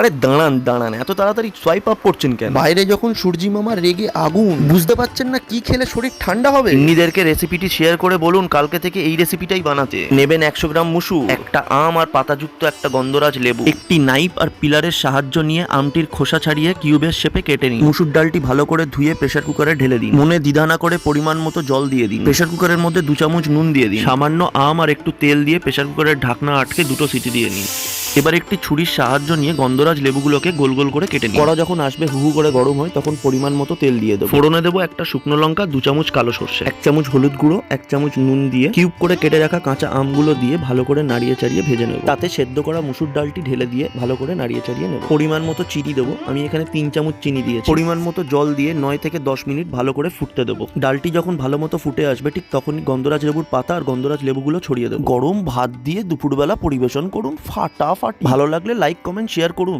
আরে দাঁড়ান দাঁড়ান এত তাড়াতাড়ি সোয়াইপ আপ করছেন কেন? বাইরে যখন সূর্যি মামা রেগে আগুন বুঝতে পারছেন না কি খেলে শরীর ঠান্ডা হবে? ইন্নিদেরকে রেসিপিটি শেয়ার করে বলুন কালকে থেকে এই রেসিপিটাই বানাতে। নেবেন একশো গ্রাম মুসু একটা আম আর পাতাযুক্ত একটা গন্ধরাজ লেবু। একটি নাইফ আর পিলারের সাহায্য নিয়ে আমটির খোসা ছাড়িয়ে কিউবের শেপে কেটে নিন। মুসুর ডালটি ভালো করে ধুয়ে প্রেসার কুকারে ঢেলে দিন। মনে দ্বিধা না করে পরিমাণ মতো জল দিয়ে দিন। প্রেসার কুকারের মধ্যে দু চামচ নুন দিয়ে দিন। সামান্য আম আর একটু তেল দিয়ে প্রেসার কুকারের ঢাকনা আটকে দুটো সিটি দিয়ে নিন। এবার একটি ছুরির সাহায্য নিয়ে গন্ধরাজ লেবুগুলোকে গোল গোল করে কেটে নিন কড়া যখন আসবে হু হু করে গরম হয় তখন পরিমাণ মতো তেল দিয়ে দেবো। ফোড়নে দেবো একটা শুকনো লঙ্কা দু চামচ কালো সর্ষে। এক চামচ হলুদ গুঁড়ো এক চামচ নুন দিয়ে কিউব করে কেটে রাখা কাঁচা আমগুলো দিয়ে ভালো করে নাড়িয়ে চাড়িয়ে ভেজে নেব। তাতে সেদ্ধ করা মুসুর ডালটি ঢেলে দিয়ে ভালো করে নাড়িয়ে চাড়িয়ে নেব। পরিমাণ মতো চিনি দেবো। আমি এখানে তিন চামচ চিনি দিয়েছি। পরিমাণ মতো জল দিয়ে নয় থেকে দশ মিনিট ভালো করে ফুটতে দেবো। ডালটি যখন ভালো মতো ফুটে আসবে ঠিক তখনই গন্ধরাজ লেবুর পাতা আর গন্ধরাজ লেবুগুলো ছড়িয়ে দেবো। গরম ভাত দিয়ে দুপুরবেলা পরিবেশন করুন। ফাটাফাটি ভালো লাগলে লাইক কমেন্ট শেয়ার করুন।